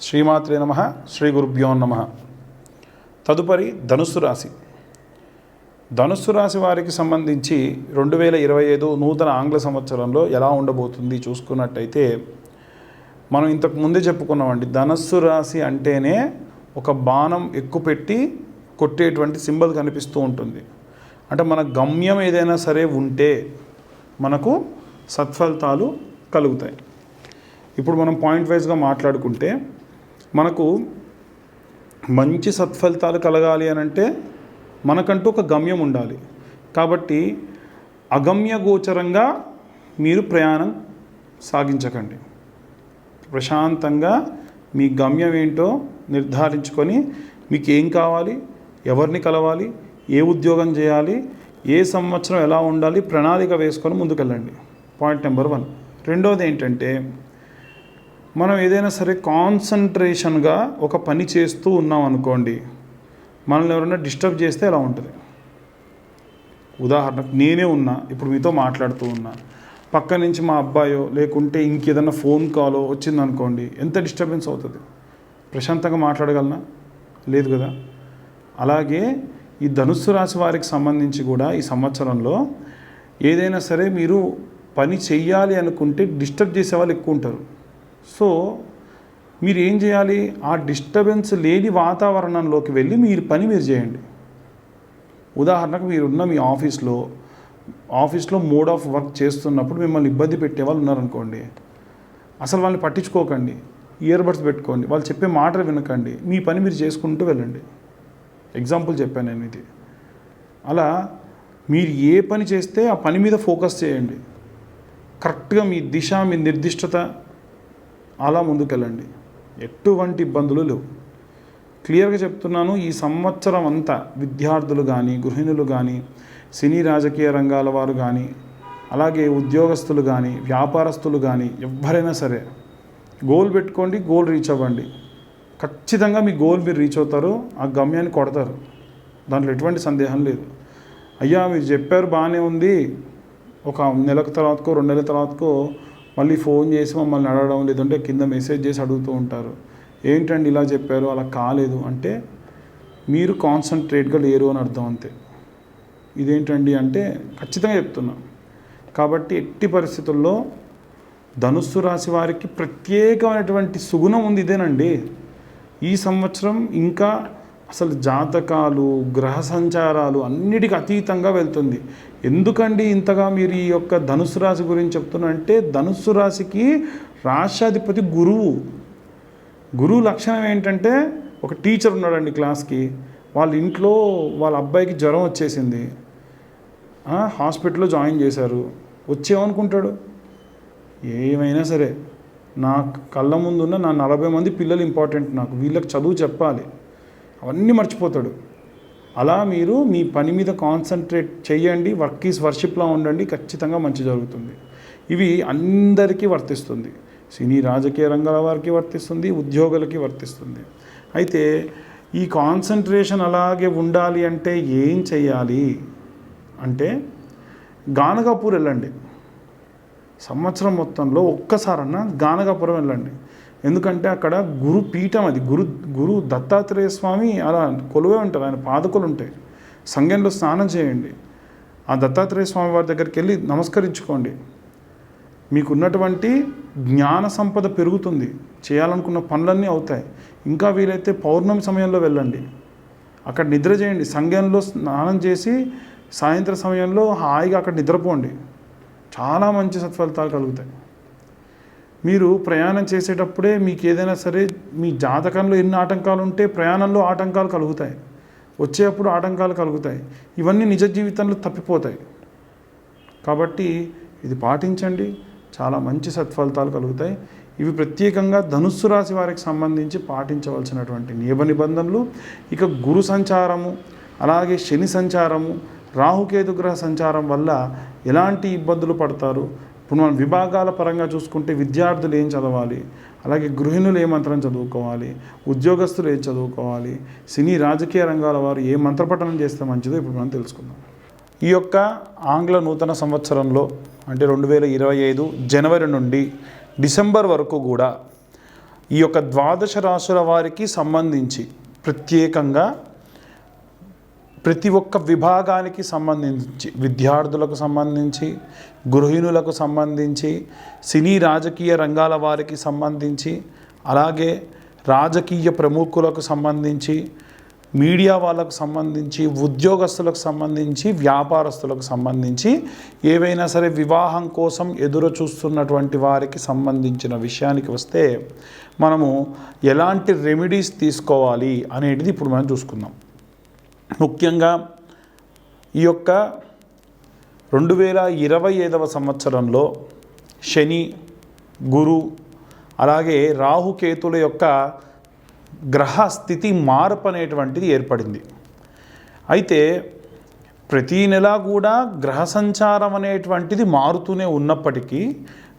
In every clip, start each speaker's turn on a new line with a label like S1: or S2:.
S1: శ్రీమాత్రే నమ శ్రీ గురుభ్యో నమ. తదుపరి ధనుస్సు రాశి. ధనుస్సు రాశి వారికి సంబంధించి రెండు వేల ఇరవై ఐదు నూతన ఆంగ్ల సంవత్సరంలో ఎలా ఉండబోతుంది చూసుకున్నట్టయితే మనం ఇంతకు ముందే చెప్పుకున్నామండి ధనస్సు రాశి అంటేనే ఒక బాణం ఎక్కుపెట్టి కొట్టేటువంటి సింబల్ కనిపిస్తూ ఉంటుంది. అంటే మన గమ్యం ఏదైనా సరే ఉంటే మనకు సత్ఫలితాలు కలుగుతాయి. ఇప్పుడు మనం పాయింట్ వైజ్గా మాట్లాడుకుంటే మనకు మంచి సత్ఫలితాలు కలగాలి అని అంటే మనకంటూ ఒక గమ్యం ఉండాలి. కాబట్టి అగమ్య గోచరంగా మీరు ప్రయాణం సాగించకండి. ప్రశాంతంగా మీ గమ్యం ఏంటో నిర్ధారించుకొని మీకు ఏం కావాలి ఎవరిని కలవాలి ఏ ఉద్యోగం చేయాలి ఏ సంవత్సరం ఎలా ఉండాలి ప్రణాళిక వేసుకొని ముందుకెళ్ళండి. Point number one. రెండోది ఏంటంటే మనం ఏదైనా సరే కాన్సన్ట్రేషన్గా ఒక పని చేస్తూ ఉన్నాం అనుకోండి మనల్ని ఎవరైనా డిస్టర్బ్ చేస్తే ఎలా ఉంటుంది? ఉదాహరణకు నేనే ఉన్నా ఇప్పుడు మీతో మాట్లాడుతూ ఉన్నా పక్క నుంచి మా అబ్బాయో లేకుంటే ఇంకేదైనా ఫోన్ కాలో వచ్చింది అనుకోండి ఎంత డిస్టర్బెన్స్ అవుతుంది? ప్రశాంతంగా మాట్లాడగలనా? లేదు కదా. అలాగే ఈ ధనుస్సు రాశి వారికి సంబంధించి కూడా ఈ సంవత్సరంలో ఏదైనా సరే మీరు పని చెయ్యాలి అనుకుంటే డిస్టర్బ్ చేసే వాళ్ళు ఎక్కువ ఉంటారు. సో మీరు ఏం చేయాలి? ఆ డిస్టర్బెన్స్ లేని వాతావరణంలోకి వెళ్ళి మీరు పని మీరు చేయండి. ఉదాహరణకు మీరున్న మీ ఆఫీస్లో ఆఫీస్లో మోడ్ ఆఫ్ వర్క్ చేస్తున్నప్పుడు మిమ్మల్ని ఇబ్బంది పెట్టే వాళ్ళు ఉన్నారనుకోండి అసలు వాళ్ళని పట్టించుకోకండి ఇయర్ బడ్స్ పెట్టుకోండి వాళ్ళు చెప్పే మాటలు వినకండి మీ పని మీరు చేసుకుంటూ వెళ్ళండి. ఎగ్జాంపుల్ చెప్పాను నేను ఇది. అలా మీరు ఏ పని చేస్తే ఆ పని మీద ఫోకస్ చేయండి. కరెక్ట్గా మీ దిశ మీ నిర్దిష్టత అలా ముందుకెళ్ళండి. ఎటువంటి ఇబ్బందులు లేవు. క్లియర్గా చెప్తున్నాను ఈ సంవత్సరం అంతా విద్యార్థులు కానీ గృహిణులు కానీ సినీ రాజకీయ రంగాల వారు కానీ అలాగే ఉద్యోగస్తులు కానీ వ్యాపారస్తులు కానీ ఎవరైనా సరే గోల్ పెట్టుకోండి గోల్ రీచ్ అవ్వండి. ఖచ్చితంగా మీ గోల్ మీరు రీచ్ అవుతారు ఆ గమ్యాన్ని కొడతారు. దాంట్లో ఎటువంటి సందేహం లేదు. అయ్యా మీరు చెప్పారు బాగానే ఉంది. ఒక నెలకు తర్వాతకో రెండు నెలల తర్వాతకో మళ్ళీ ఫోన్ చేసి మమ్మల్ని అడగడం లేదంటే కింద మెసేజ్ చేసి అడుగుతూ ఉంటారు. ఏంటండి ఇలా చెప్పారు? అలా కాలేదు. అంటే మీరు కాన్సన్ట్రేట్గా లేరు అని అర్థం అంతే. ఇదేంటండి అంటే ఖచ్చితంగా చెప్తున్నా. కాబట్టి ఎట్టి పరిస్థితుల్లో ధనుస్సు రాశి వారికి ప్రత్యేకమైనటువంటి సుగుణం ఉంది ఇదేనండి. ఈ సంవత్సరం ఇంకా అసలు జాతకాలు గ్రహ సంచారాలు అన్నిటికీ అతీతంగా వెళ్తుంది. ఎందుకండి ఇంతగా మీరు ఈ యొక్క ధనుసు రాశి గురించి చెప్తున్నారంటే ధనుస్సు రాశికి రాష్ట్రాధిపతి గురువు. గురువు లక్షణం ఏంటంటే ఒక టీచర్ ఉన్నాడండి క్లాస్కి. వాళ్ళ ఇంట్లో వాళ్ళ అబ్బాయికి జ్వరం వచ్చేసింది. హాస్పిటల్లో జాయిన్ చేశారు. వచ్చేమనుకుంటాడు? ఏమైనా సరే. నా కళ్ళ ముందున్న నా నలభై మంది పిల్లలు ఇంపార్టెంట్ నాకు. వీళ్ళకి చదువు చెప్పాలి. అవన్నీ మర్చిపోతాడు. అలా మీరు మీ పని మీద కాన్సన్ట్రేట్ చేయండి వర్క్ ఈజ్ వర్షిప్లా ఉండండి ఖచ్చితంగా మంచి జరుగుతుంది. ఇవి అందరికీ వర్తిస్తుంది. సినీ రాజకీయ రంగాల వారికి వర్తిస్తుంది ఉద్యోగులకి వర్తిస్తుంది. అయితే ఈ కాన్సన్ట్రేషన్ అలాగే ఉండాలి అంటే ఏం చేయాలి అంటే గానగాపూర్ వెళ్ళండి. సంవత్సరం మొత్తంలో ఒక్కసారన్నా గానగాపురం వెళ్ళండి. ఎందుకంటే అక్కడ గురు పీఠం అది. గురు గురు దత్తాత్రేయ స్వామి అలా కొలువే ఉంటారు. ఆయన పాదకులు ఉంటాయి. సంఘంలో స్నానం చేయండి. ఆ దత్తాత్రేయ స్వామి వారి దగ్గరికి వెళ్ళి నమస్కరించుకోండి. మీకున్నటువంటి జ్ఞాన సంపద పెరుగుతుంది. చేయాలనుకున్న పనులన్నీ అవుతాయి. ఇంకా వీలైతే పౌర్ణమి సమయంలో వెళ్ళండి. అక్కడ నిద్ర చేయండి. సంఘంలో స్నానం చేసి సాయంత్ర సమయంలో హాయిగా అక్కడ నిద్రపోండి. చాలా మంచి సత్ఫలితాలు కలుగుతాయి. మీరు ప్రయాణం చేసేటప్పుడే మీకు ఏదైనా సరే మీ జాతకంలో ఎన్ని ఆటంకాలు ఉంటే ప్రయాణంలో ఆటంకాలు కలుగుతాయి. వచ్చేటప్పుడు ఆటంకాలు కలుగుతాయి. ఇవన్నీ నిజ జీవితంలో తప్పిపోతాయి. కాబట్టి ఇది పాటించండి. చాలా మంచి సత్ఫలితాలు కలుగుతాయి. ఇవి ప్రత్యేకంగా ధనుస్సు రాశి వారికి సంబంధించి పాటించవలసినటువంటి నియమ నిబంధనలు. ఇక గురు సంచారము అలాగే శని సంచారము రాహుకేతు గ్రహ సంచారం వల్ల ఎలాంటి ఇబ్బందులు పడతారు? ఇప్పుడు మనం విభాగాల పరంగా చూసుకుంటే విద్యార్థులు ఏం చదవాలి? అలాగే గృహిణులు ఏ మంత్రం చదువుకోవాలి? ఉద్యోగస్తులు ఏం చదువుకోవాలి? సినీ రాజకీయ రంగాల వారు ఏ మంత్రపఠనం చేస్తే మంచిదో ఇప్పుడు మనం తెలుసుకుందాం. ఈ యొక్క ఆంగ్ల నూతన సంవత్సరంలో అంటే రెండు వేల ఇరవై ఐదు జనవరి నుండి డిసెంబర్ వరకు కూడా ఈ యొక్క ద్వాదశ రాశుల వారికి సంబంధించి ప్రత్యేకంగా ప్రతి ఒక్క విభాగానికి సంబంధించి విద్యార్థులకు సంబంధించి గృహిణులకు సంబంధించి సినీ రాజకీయ రంగాల వారికి సంబంధించి అలాగే రాజకీయ ప్రముఖులకు సంబంధించి మీడియా వాళ్ళకు సంబంధించి ఉద్యోగస్తులకు సంబంధించి వ్యాపారస్తులకు సంబంధించి ఏవైనా సరే వివాహం కోసం ఎదురు చూస్తున్నటువంటి వారికి సంబంధించిన విషయానికి వస్తే మనము ఎలాంటి రెమెడీస్ తీసుకోవాలి అనేది ఇప్పుడు మనం చూసుకుందాం. ముఖ్యంగా ఈ యొక్క రెండు వేల ఇరవై ఐదవ సంవత్సరంలో శని గురు అలాగే రాహుకేతుల యొక్క గ్రహ స్థితి మార్పు అనేటువంటిది ఏర్పడింది. అయితే ప్రతీ నెల కూడా గ్రహ సంచారం అనేటువంటిది మారుతూనే ఉన్నప్పటికీ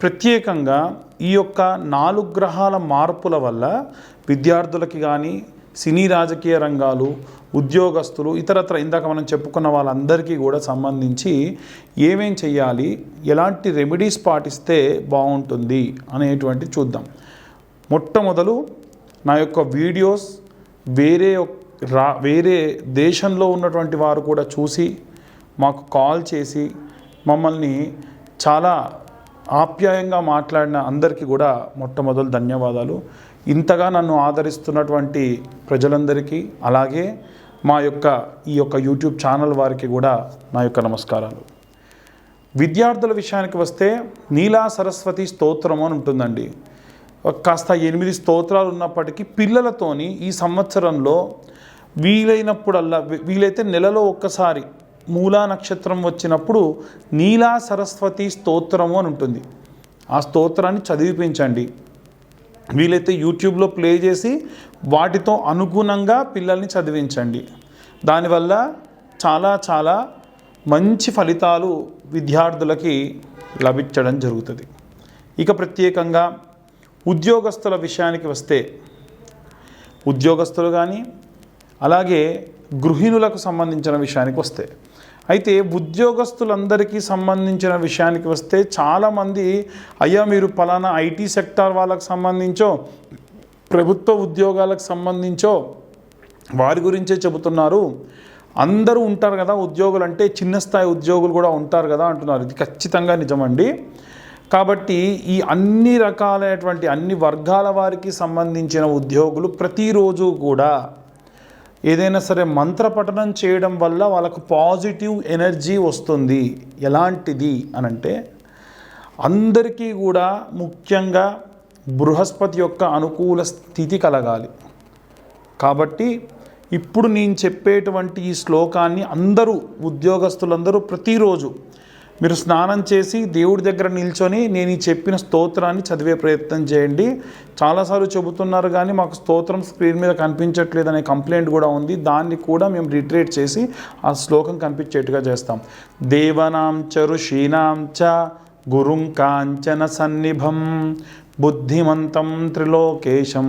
S1: ప్రత్యేకంగా ఈ యొక్క నాలుగు గ్రహాల మార్పుల వల్ల విద్యార్థులకి కానీ సినీ రాజకీయ రంగాలు ఉద్యోగస్తులు ఇతరత్ర ఇందాక మనం చెప్పుకున్న వాళ్ళందరికీ కూడా సంబంధించి ఏమేం చేయాలి ఎలాంటి రెమెడీస్ పాటిస్తే బాగుంటుంది అనేటువంటి చూద్దాం. మొట్టమొదలు నా యొక్క వీడియోస్ వేరే రా వేరే దేశంలో ఉన్నటువంటి వారు కూడా చూసి మాకు కాల్ చేసి మమ్మల్ని చాలా ఆప్యాయంగా మాట్లాడిన అందరికీ కూడా మొట్టమొదలు ధన్యవాదాలు. ఇంతగా నన్ను ఆదరిస్తున్నటువంటి ప్రజలందరికీ అలాగే మా యొక్క ఈ యొక్క యూట్యూబ్ ఛానల్ వారికి కూడా నా యొక్క నమస్కారాలు. విద్యార్థుల విషయానికి వస్తే నీలా సరస్వతి స్తోత్రం అని ఉంటుందండి. కాస్త ఎనిమిది స్తోత్రాలు ఉన్నప్పటికీ పిల్లలతోని ఈ సంవత్సరంలో వీలైనప్పుడల్లా వీ- వీలైతే నెలలో ఒక్కసారి మూలా నక్షత్రం వచ్చినప్పుడు నీలా సరస్వతి స్తోత్రము అని ఉంటుంది. ఆ స్తోత్రాన్ని చదివిపించండి. వీలైతే యూట్యూబ్లో ప్లే చేసి వాటితో అనుగుణంగా పిల్లల్ని చదివించండి. దానివల్ల చాలా చాలా మంచి ఫలితాలు విద్యార్థులకి లభించడం జరుగుతుంది. ఇక ప్రత్యేకంగా ఉద్యోగస్తుల విషయానికి వస్తే ఉద్యోగస్తులు కానీ అలాగే గృహిణులకు సంబంధించిన విషయానికి వస్తే అయితే ఉద్యోగస్తులందరికీ సంబంధించిన విషయానికి వస్తే చాలామంది అయ్యా మీరు పలానా ఐటీ సెక్టార్ వాళ్ళకు సంబంధించో ప్రభుత్వ ఉద్యోగాలకు సంబంధించో వారి గురించే చెబుతున్నారు. అందరూ ఉంటారు కదా ఉద్యోగులు అంటే చిన్న స్థాయి ఉద్యోగులు కూడా ఉంటారు కదా అంటున్నారు. ఇది ఖచ్చితంగా నిజమండి. కాబట్టి ఈ అన్ని రకాలైనటువంటి అన్ని వర్గాల వారికి సంబంధించిన ఉద్యోగులు ప్రతిరోజు కూడా ఏదైనా సరే మంత్ర పఠనం చేయడం వల్ల వాళ్ళకు పాజిటివ్ ఎనర్జీ వస్తుంది. ఎలాంటిది అని అంటే అందరికీ కూడా ముఖ్యంగా బృహస్పతి యొక్క అనుకూల స్థితి కలగాలి. కాబట్టి ఇప్పుడు నేను చెప్పేటువంటి ఈ శ్లోకాన్ని అందరూ ఉద్యోగస్తులందరూ ప్రతిరోజు మీరు స్నానం చేసి దేవుడి దగ్గర నిల్చొని నేను ఈ చెప్పిన స్తోత్రాన్ని చదివే ప్రయత్నం చేయండి. చాలాసార్లు చెబుతున్నారు కానీ మాకు స్తోత్రం స్క్రీన్ మీద కనిపించట్లేదు అనే కంప్లైంట్ కూడా ఉంది. దాన్ని కూడా మేము రిట్రేట్ చేసి ఆ శ్లోకం కనిపించేట్టుగా చేస్తాం. దేవనాం చ ఋషీనాం చ గురుం కాంచన సన్నిభం బుద్ధిమంతం త్రిలోకేశం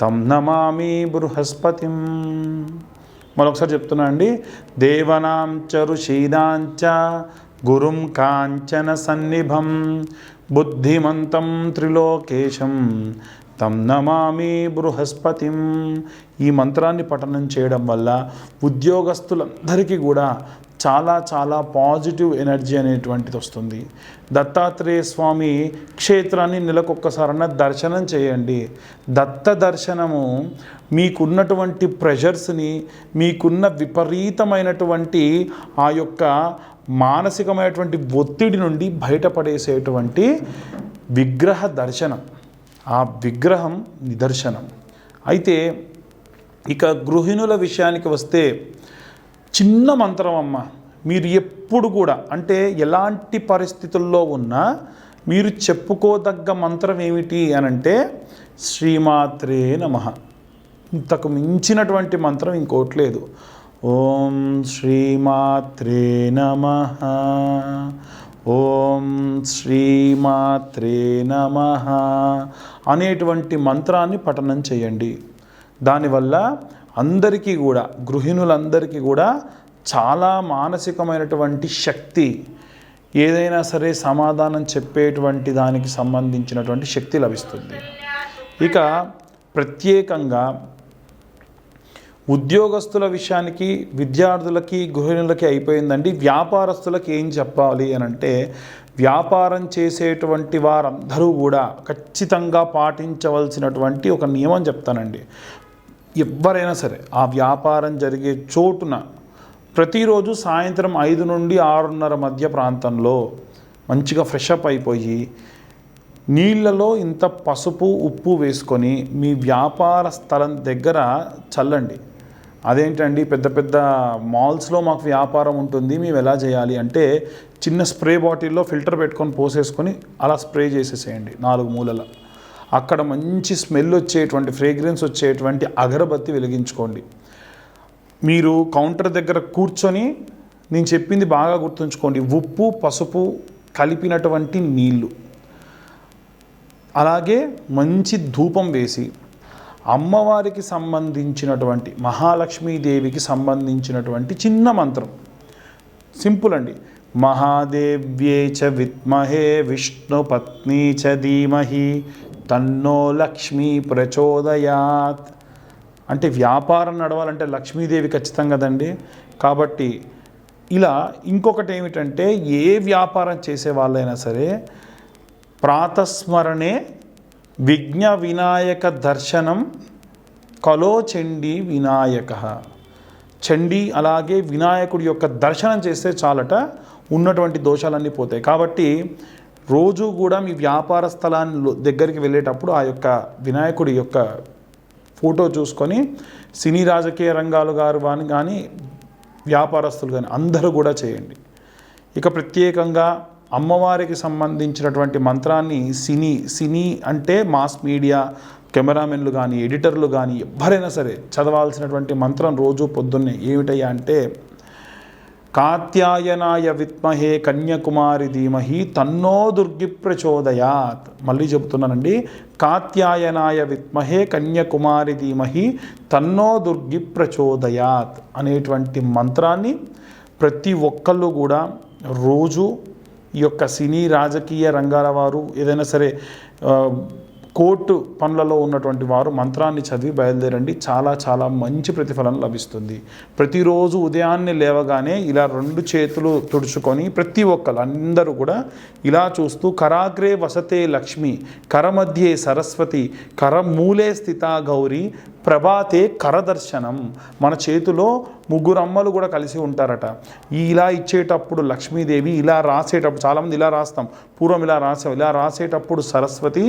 S1: తం నమామి బృహస్పతిం. మరొకసారి చెప్తున్నా అండి. దేవనాం చ ఋషీనాంచ గురుం కాంచన సన్నిభం బుద్ధిమంతం త్రిలోకేశం తం నమామి బృహస్పతిం. ఈ మంత్రాన్ని పఠనం చేయడం వల్ల ఉద్యోగస్తులందరికీ కూడా చాలా చాలా పాజిటివ్ ఎనర్జీ అనేటువంటిది వస్తుంది. దత్తాత్రేయ స్వామి క్షేత్రాన్ని నెలకొక్కసారన్న దర్శనం చేయండి. దత్త దర్శనము మీకున్నటువంటి ప్రెషర్స్ని మీకున్న విపరీతమైనటువంటి ఆ యొక్క మానసికమైనటువంటి ఒత్తిడి నుండి బయటపడేసేటువంటి విగ్రహ దర్శనం. ఆ విగ్రహం నిదర్శనం. అయితే ఇక గృహిణుల విషయానికి వస్తే చిన్న మంత్రం అమ్మ మీరు ఎప్పుడు కూడా అంటే ఎలాంటి పరిస్థితుల్లో ఉన్నా మీరు చెప్పుకోదగ్గ మంత్రం ఏమిటి అని అంటే శ్రీమాత్రే నమ. ఇంతకు మించినటువంటి మంత్రం ఇంకోటి లేదు. ఓం శ్రీమాత్రే నమ. ఓం శ్రీమాత్రే నమ. అనేటువంటి మంత్రాన్ని పఠనం చేయండి. దానివల్ల అందరికీ కూడా గృహిణులందరికీ కూడా చాలా మానసికమైనటువంటి శక్తి ఏదైనా సరే సమాధానం చెప్పేటువంటి దానికి సంబంధించినటువంటి శక్తి లభిస్తుంది. ఇక ప్రత్యేకంగా ఉద్యోగస్తుల విషయానికి విద్యార్థులకి గృహిణులకి అయిపోయిందండి. వ్యాపారస్తులకి ఏం చెప్పాలి అని అంటే వ్యాపారం చేసేటువంటి వారందరూ కూడా ఖచ్చితంగా పాటించవలసినటువంటి ఒక నియమం చెప్తానండి. ఎవరైనా సరే ఆ వ్యాపారం జరిగే చోటున ప్రతిరోజు సాయంత్రం ఐదు నుండి ఆరున్నర మధ్య ప్రాంతంలో మంచిగా ఫ్రెష్ అప్ అయిపోయి నీళ్ళలో ఇంత పసుపు ఉప్పు వేసుకొని మీ వ్యాపార స్థలం దగ్గర చల్లండి. అదేంటండి పెద్ద పెద్ద మాల్స్లో మాకు వ్యాపారం ఉంటుంది మేము ఎలా చేయాలి అంటే చిన్న స్ప్రే బాటిల్లో ఫిల్టర్ పెట్టుకొని పోసేసుకొని అలా స్ప్రే చేసేసేయండి నాలుగు మూలల. అక్కడ మంచి స్మెల్ వచ్చేటువంటి ఫ్రేగ్రెన్స్ వచ్చేటువంటి అగరబత్తి వెలిగించుకోండి. మీరు కౌంటర్ దగ్గర కూర్చొని నేను చెప్పింది బాగా గుర్తుంచుకోండి ఉప్పు పసుపు కలిపినటువంటి నీళ్ళు. అలాగే మంచి ధూపం వేసి అమ్మవారికి సంబంధించినటువంటి మహాలక్ష్మీదేవికి సంబంధించినటువంటి చిన్న మంత్రం. సింపుల్ అండి. మహాదేవ్యే చ విద్మహే విష్ణు పత్ని చ ధీమహి తన్నో లక్ష్మీ ప్రచోదయాత్. అంటే వ్యాపారం నడవాలంటే లక్ష్మీదేవి ఖచ్చితంగా కదండి. కాబట్టి ఇలా ఇంకొకటి ఏమిటంటే ఏ వ్యాపారం చేసే వాళ్ళైనా సరే ప్రాతస్మరణే విఘ్న వినాయక దర్శనం కలో చండీ వినాయక. చండీ అలాగే వినాయకుడి యొక్క దర్శనం చేస్తే చాలట ఉన్నటువంటి దోషాలన్నీ పోతాయి. కాబట్టి రోజు కూడా మీ వ్యాపార స్థలాన్ని దగ్గరికి వెళ్ళేటప్పుడు ఆ యొక్క వినాయకుడి యొక్క ఫోటో చూసుకొని సినీ రాజకీయ రంగాలు గారు కానీ కానీ వ్యాపారస్తులు కానీ అందరూ కూడా చేయండి. ఇక ప్రత్యేకంగా అమ్మవారికి సంబంధించినటువంటి మంత్రాన్ని సినీ సినీ అంటే మాస్ మీడియా కెమెరామెన్లు కానీ ఎడిటర్లు కానీ ఎవరైనా సరే చదవాల్సినటువంటి మంత్రం రోజు పొద్దున్నే ఏమిటయ్యా అంటే కాత్యాయనాయ విత్మహే కన్యాకుమారి ధీమహి తన్నో దుర్గి ప్రచోదయాత్. మళ్ళీ చెబుతున్నానండి కాత్యాయనాయ విత్మహే కన్యాకుమారి ధీమహి తన్నో దుర్గి ప్రచోదయాత్ అనేటువంటి మంత్రాన్ని ప్రతి ఒక్కళ్ళు కూడా రోజు ఈ యొక్క సినీ రాజకీయ రంగాల వారు ఏదైనా సరే కోర్టు పనులలో ఉన్నటువంటి వారు మంత్రాన్ని చదివి బయలుదేరండి. చాలా చాలా మంచి ప్రతిఫలం లభిస్తుంది. ప్రతిరోజు ఉదయాన్నే లేవగానే ఇలా రెండు చేతులు తుడుచుకొని ప్రతి ఒక్కరు అందరూ కూడా ఇలా చూస్తూ కరాగ్రే వసతే లక్ష్మి కరమధ్యే సరస్వతి కరమూలే స్థిత గౌరి ప్రభాతే కరదర్శనం. మన చేతిలో ముగ్గురు అమ్మలు కూడా కలిసి ఉంటారట. ఈ ఇలా ఇచ్చేటప్పుడు లక్ష్మీదేవి ఇలా రాసేటప్పుడు చాలామంది ఇలా రాస్తాం పూర్వం ఇలా రాసాం ఇలా రాసేటప్పుడు సరస్వతి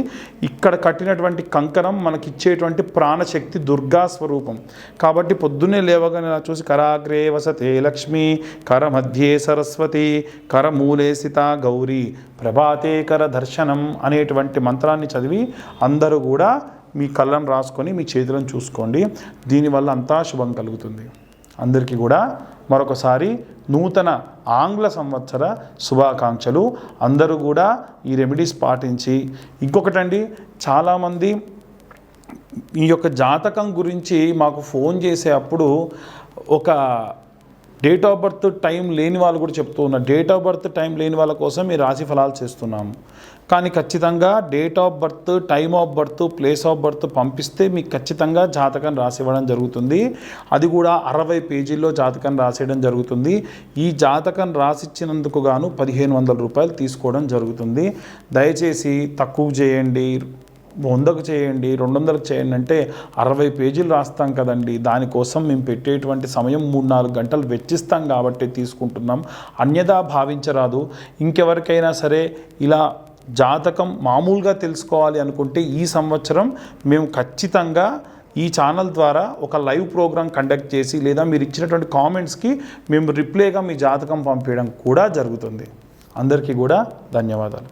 S1: ఇక్కడ కట్టినటువంటి కంకణం మనకి ఇచ్చేటువంటి ప్రాణశక్తి దుర్గా స్వరూపం. కాబట్టి పొద్దున్నే లేవగానే ఇలా చూసి కరాగ్రే వసతే లక్ష్మి కర మధ్యే సరస్వతి కరమూలే స్థిత గౌరీ ప్రభాతే కర దర్శనం అనేటువంటి మంత్రాన్ని చదివి అందరూ కూడా మీ కళ్ళను రాసుకొని మీ చేతులను చూసుకోండి. దీనివల్ల అంతా శుభం కలుగుతుంది. అందరికీ కూడా మరొకసారి నూతన ఆంగ్ల సంవత్సర శుభాకాంక్షలు. అందరూ కూడా ఈ రెమెడీస్ పాటించి ఇంకొకటండి చాలామంది ఈ యొక్క జాతకం గురించి మాకు ఫోన్ చేసే అప్పుడు ఒక డేట్ ఆఫ్ బర్త్ టైం లేని వాళ్ళు కూడా చెప్తూ ఉన్నారు. డేట్ ఆఫ్ బర్త్ టైం లేని వాళ్ళ కోసం మీ రాశి ఫలాలు చేస్తున్నాము. కానీ ఖచ్చితంగా date of birth time of birth place of birth పంపిస్తే మీకు ఖచ్చితంగా జాతకం రాసి ఇవ్వడం జరుగుతుంది. అది కూడా అరవై పేజీల్లో జాతకం రాసేయడం జరుగుతుంది. ఈ జాతకం రాసిచ్చినందుకు గాను పదిహేను వందల రూపాయలు తీసుకోవడం జరుగుతుంది. దయచేసి తక్కువ చేయండి. వందకు చేయండి రెండు వందలకు చేయండి అంటే అరవై పేజీలు రాస్తాం కదండి. దానికోసం మేము పెట్టేటువంటి సమయం మూడు నాలుగు గంటలు వెచ్చిస్తాం కాబట్టి తీసుకుంటున్నాం. అన్యదా భావించరాదు. ఇంకెవరికైనా సరే ఇలా జాతకం మామూలుగా తెలుసుకోవాలి అనుకుంటే ఈ సంవత్సరం మేము ఖచ్చితంగా ఈ ఛానల్ ద్వారా ఒక లైవ్ ప్రోగ్రామ్ కండక్ట్ చేసి లేదా మీరు ఇచ్చినటువంటి కామెంట్స్కి మేము రిప్లైగా మీ జాతకం పంపించడం కూడా జరుగుతుంది. అందరికీ కూడా ధన్యవాదాలు.